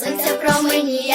сонце променіє.